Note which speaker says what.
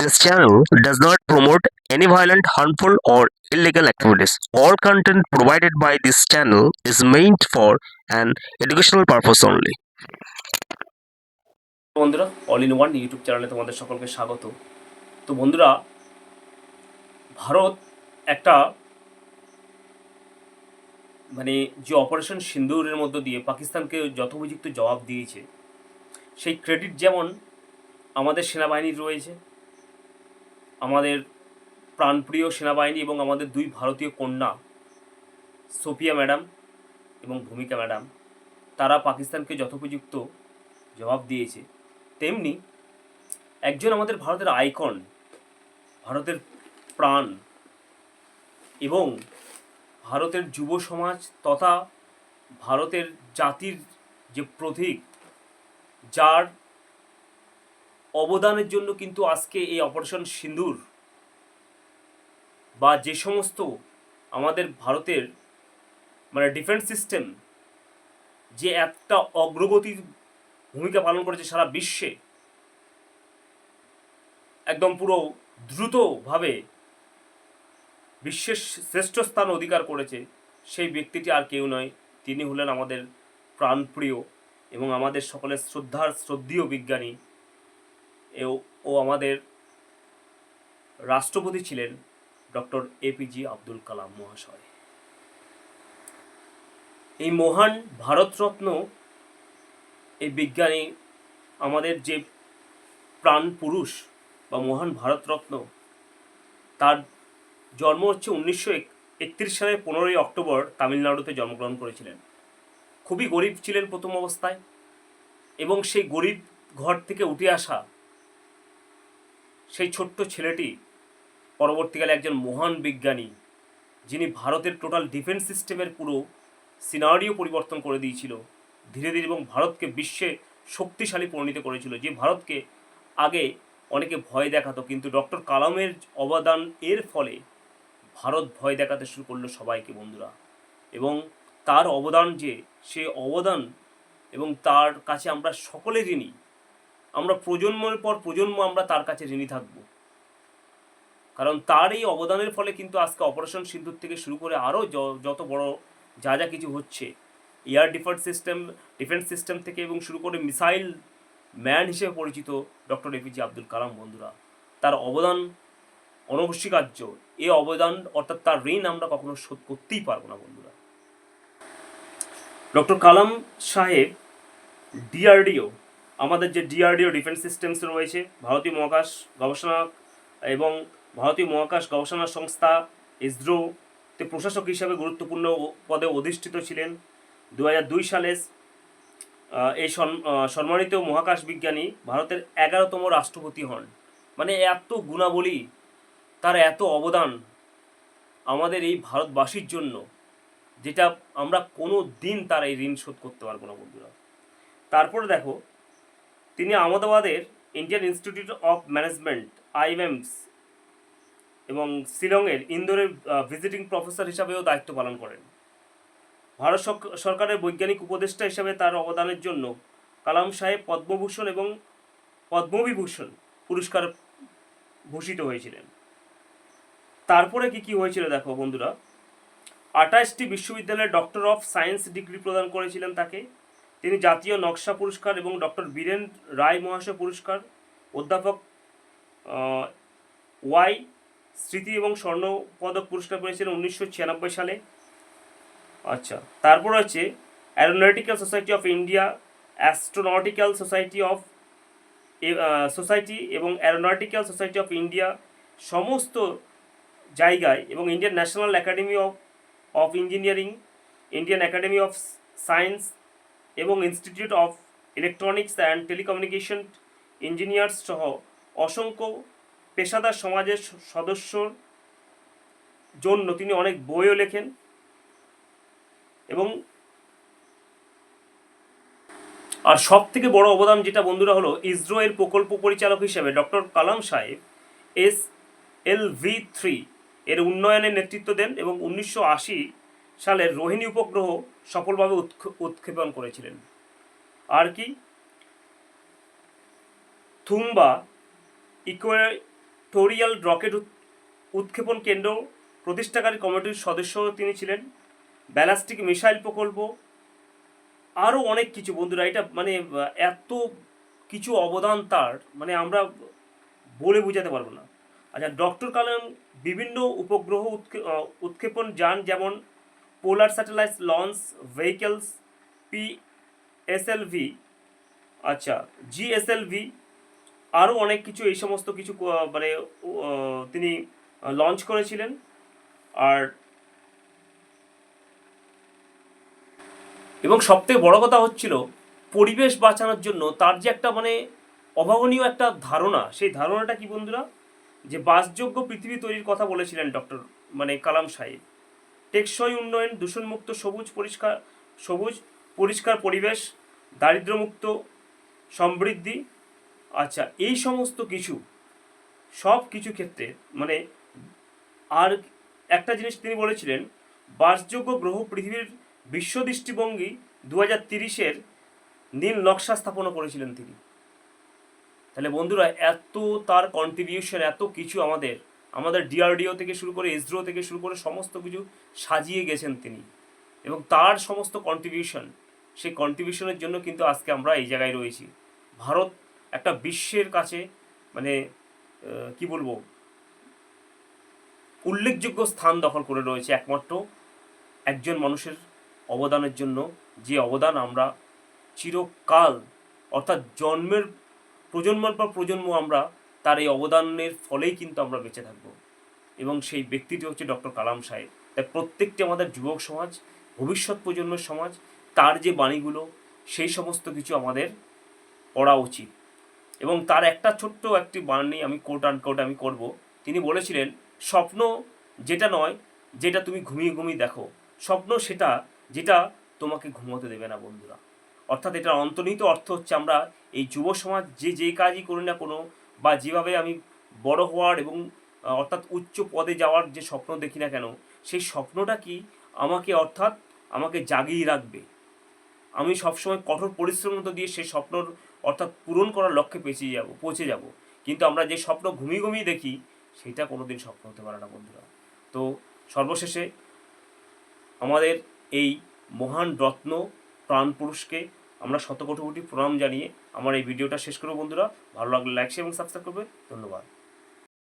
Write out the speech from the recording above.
Speaker 1: This channel does not promote any violent, harmful, or illegal activities. All content provided by this channel is meant for an educational purpose only.
Speaker 2: বন্ধুরা all in one YouTube চ্যানেলে তোমাদের সকলকে স্বাগত তো বন্ধুরা ভারত একটা মানে যে অপারেশন সিন্দুরের মধ্য দিয়ে পাকিস্তানকে যথোপযুক্ত জবাব দিয়েছে সেই ক্রেডিট যেমন আমাদের সেনাবাহিনীর রয়েছে আমাদের প্রাণপ্রিয় সেনাবাহিনী এবং আমাদের দুই ভারতীয় কন্যা, সোফিয়া ম্যাডাম এবং ভূমিকা ম্যাডাম, তারা পাকিস্তানকে যথোপযুক্ত জবাব দিয়েছে। তেমনি একজন আমাদের ভারতের আইকন, ভারতের প্রাণ এবং ভারতের যুব সমাজ তথা ভারতের জাতির যে প্রতীক, যার অবদানের জন্য কিন্তু আজকে এই অপারেশন সিন্দুর বা যে সমস্ত আমাদের ভারতের মানে ডিফেন্স সিস্টেম যে একটা অগ্রগতির ভূমিকা পালন করেছে সারা বিশ্বে, একদম পুরো দ্রুতভাবে বিশ্বের শ্রেষ্ঠ স্থান অধিকার করেছে, সেই ব্যক্তিটি আর কেউ নয়। তিনি হলেন আমাদের প্রাণপ্রিয় এবং আমাদের সকলের শ্রদ্ধার, শ্রদ্ধীয় বিজ্ঞানী ও আমাদের রাষ্ট্রপতি ছিলেন ডক্টর এপিজি আব্দুল কালাম মহাশয়। এই মহান ভারতরত্ন এই বিজ্ঞানী আমাদের যে প্রাণ পুরুষ বা মহান ভারতরত্ন, তার জন্ম হচ্ছে উনিশশো একত্রিশ সালের পনেরোই অক্টোবর তামিলনাড়ুতে জন্মগ্রহণ করেছিলেন। খুবই গরিব ছিলেন প্রথম অবস্থায় এবং সেই গরিব ঘর থেকে উঠে আসা সেই ছোট্ট ছেলেটি পরবর্তীকালে একজন মহান বিজ্ঞানী, যিনি ভারতের টোটাল ডিফেন্স সিস্টেমের পুরো সিনারিও পরিবর্তন করে দিয়েছিল, ধীরে ধীরে এবং ভারতকে বিশ্বে শক্তিশালী পরিণত করেছিল, যে ভারতকে আগে অনেকে ভয় দেখাতো, কিন্তু ডক্টর কালামের অবদান এর ফলে ভারত ভয় দেখাতে শুরু করল সবাইকে বন্ধুরা। এবং তার অবদান যে, সে অবদান এবং তার কাছে আমরা সকলে ঋণী আমরা প্রজন্মের পর প্রজন্ম আমরা তার কাছে ঋণী থাকব। কারণ তার এই অবদানের ফলে কিন্তু আজকে অপারেশন সিন্ধুর থেকে শুরু করে আরও যত বড় যা যা কিছু হচ্ছে, air defence system defence system থেকে এবং শুরু করে মিসাইল ম্যান হিসেবে পরিচিত ডক্টর এপিজে আব্দুল কালাম বন্ধুরা, তার অবদান অনস্বীকার্য এ অবদান অর্থাৎ তার ঋণ আমরা কখনো শোধ করতেই পারব না বন্ধুরা। ডক্টর কালাম সাহেব ডিআরডিও আমাদের যে ডিআরডিও ডিফেন্স সিস্টেমস রয়েছে, ভারতীয় মহাকাশ গবেষণা এবং ভারতীয় মহাকাশ গবেষণা সংস্থা ইসরোতে প্রশাসক হিসাবে গুরুত্বপূর্ণ পদে অধিষ্ঠিত ছিলেন। দু দুই সালে এই সম্মানিত মহাকাশ বিজ্ঞানী ভারতের এগারোতম রাষ্ট্রপতি হন। মানে এত গুণাবলী, তার এত অবদান আমাদের এই ভারতবাসীর জন্য, যেটা আমরা কোনো দিন তার এই ঋণ শোধ করতে পারব না বন্ধুরা। তারপরে দেখো তিনি আহমেদাবাদের Indian Institute of Management, IIMs এবং শিলংয়ের ইন্দোরের ভিজিটিং প্রফেসর হিসাবেও দায়িত্ব পালন করেন। ভারত সরকারের বৈজ্ঞানিক উপদেষ্টা হিসাবে তার অবদানের জন্য কালাম সাহেব পদ্মভূষণ এবং পদ্মবিভূষণ পুরস্কার ভূষিত হয়েছিলেন। তারপরে কি কি হয়েছিল দেখো বন্ধুরা? আঠাশটি বিশ্ববিদ্যালয়ে ডক্টর অফ সায়েন্স ডিগ্রি প্রদান করেছিলেন তাকে। তিনি জাতীয় নকশা পুরস্কার এবং ডক্টর বীরেন রায় মহাশয় পুরস্কার, অধ্যাপক ওয়াই স্মৃতি এবং স্বর্ণ পদক পুরস্কার পেয়েছিলেন উনিশশো ছিয়ানব্বই সালে। আচ্ছা তারপর আছে Aeronautical Society of India Astronautical Society of Society এবং অ্যারোনটিক্যাল সোসাইটি অফ ইন্ডিয়া সমস্ত জায়গায় এবং Indian National Academy of of Engineering Indian Academy of Science এবং Institute of Electronics and Telecommunication Engineers সহ অসংখ্য পেশাদার সমাজের সদস্যর জন্য তিনি অনেক বইও লেখেন এবং আর সব থেকে বড় অবদান যেটা বন্ধুরা হলো ইসরো এর প্রকল্প পরিচালক হিসেবে ডক্টর কালাম সাহেব এস এল ভি থ্রি এর উন্নয়নে নেতৃত্ব দেন এবং উনিশশো আশি সালের রোহিণী উপগ্রহ সফলভাবে উৎক্ষেপণ করেছিলেন। আর কি? থুম্বা ইকুয়ে টোরিয়াল রকেট উৎ- উৎক্ষেপণ কেন্দ্র প্রতিষ্ঠাকারী কমিটির সদস্য তিনি ছিলেন। ব্যালাস্টিক মিসাইল প্রকল্প। আরও অনেক কিছু বন্ধুরা, এটা মানে এত কিছু অবদান তার মানে আমরা বলে বোঝাতে পারব না। আচ্ছা ডক্টর কালাম বিভিন্ন উপগ্রহ উৎক্ষে- উৎক্ষেপণ যান, যেমন polar satellite launch vehicles P SLV আচ্ছা জিএসএলভি আরও অনেক কিছু, এই সমস্ত কিছু মানে তিনি লঞ্চ করেছিলেন। আর এবং সবথেকে বড় কথা হচ্ছিল, পরিবেশ বাঁচানোর জন্য তার যে একটা মানে অভাবনীয় একটা ধারণা, সেই ধারণাটা কি বন্ধুরা? যে বাসযোগ্য পৃথিবী তৈরির কথা বলেছিলেন ডক্টর মানে কালাম সাহেব। টেকসই উন্নয়ন, দূষণমুক্ত সবুজ পরিষ্কার সবুজ পরিষ্কার পরিবেশ দারিদ্রমুক্ত সমৃদ্ধি। আচ্ছা এই সমস্ত কিছু, সব কিছু ক্ষেত্রে মানে আর একটা জিনিস তিনি বলেছিলেন, বাসযোগ্য গ্রহ পৃথিবীর বিশ্ব দৃষ্টিভঙ্গি দু হাজার তিরিশের নীল নকশা স্থাপনও করেছিলেন তিনি। তাহলে বন্ধুরা, এত তার কন্ট্রিবিউশন এত কিছু আমাদের আমাদের ডিআরডিও থেকে শুরু করে ইসরো থেকে শুরু করে সমস্ত কিছু সাজিয়ে গেছেন তিনি। এবং তার সমস্ত কন্ট্রিবিউশন সেই কন্ট্রিবিউশনের জন্য কিন্তু আজকে আমরা এই জায়গায় রয়েছি। ভারত একটা বিশ্বের কাছে মানে কি বলব? উল্লেখযোগ্য স্থান দখল করে রয়েছে একমাত্র একজন মানুষের অবদানের জন্য। যে অবদান আমরা চিরকাল, অর্থাৎ জন্মের, প্রজন্মের পর প্রজন্ম আমরা তার এই অবদানের ফলেই কিন্তু আমরা বেঁচে থাকব। এবং সেই ব্যক্তিটি হচ্ছে ডক্টর কালাম সাহেব। তাই প্রত্যেকটি আমাদের যুবক সমাজ, ভবিষ্যৎ প্রজন্মের সমাজ, তার যে বাণীগুলো, সেই সমস্ত কিছু আমাদের পড়া উচিত। এবং তার একটা ছোট্ট একটি বাণী আমি কোট আন কোট আমি করব। তিনি বলেছিলেন, স্বপ্ন যেটা নয়, যেটা তুমি ঘুমিয়ে ঘুমিয়ে দেখো। স্বপ্ন সেটা, যেটা তোমাকে ঘুমোতে দেবে না বন্ধুরা। অর্থাৎ এটার অন্তর্নিহিত অর্থ হচ্ছে আমরা এই যুব সমাজ যে যে কাজই করি না কোনো বা যেভাবে আমি বড় হওয়ার এবং অর্থাৎ উচ্চ পদে যাওয়ার যে স্বপ্ন দেখি না কেন, সেই স্বপ্নটা কি আমাকে অর্থাৎ আমাকে জাগিয়ে রাখবে? আমি সবসময় কঠোর পরিশ্রম মতো দিয়ে সেই স্বপ্নর অর্থাৎ পূরণ করার লক্ষ্যে পৌঁছে যাব পৌঁছে যাব। কিন্তু আমরা যে স্বপ্ন ঘুমিয়ে ঘুমিয়ে দেখি, সেটা কোনোদিন স্বপ্ন হতে পারে না, বন্ধুরা। তো সর্বশেষে আমাদের এই মহান রত্ন প্রাণ পুরুষকে আমরা শতকোটি কোটি প্রণাম জানিয়ে আমার এই ভিডিওটা শেষ করব বন্ধুরা। ভালো লাগলে লাইক এবং সাবস্ক্রাইব করবে। ধন্যবাদ।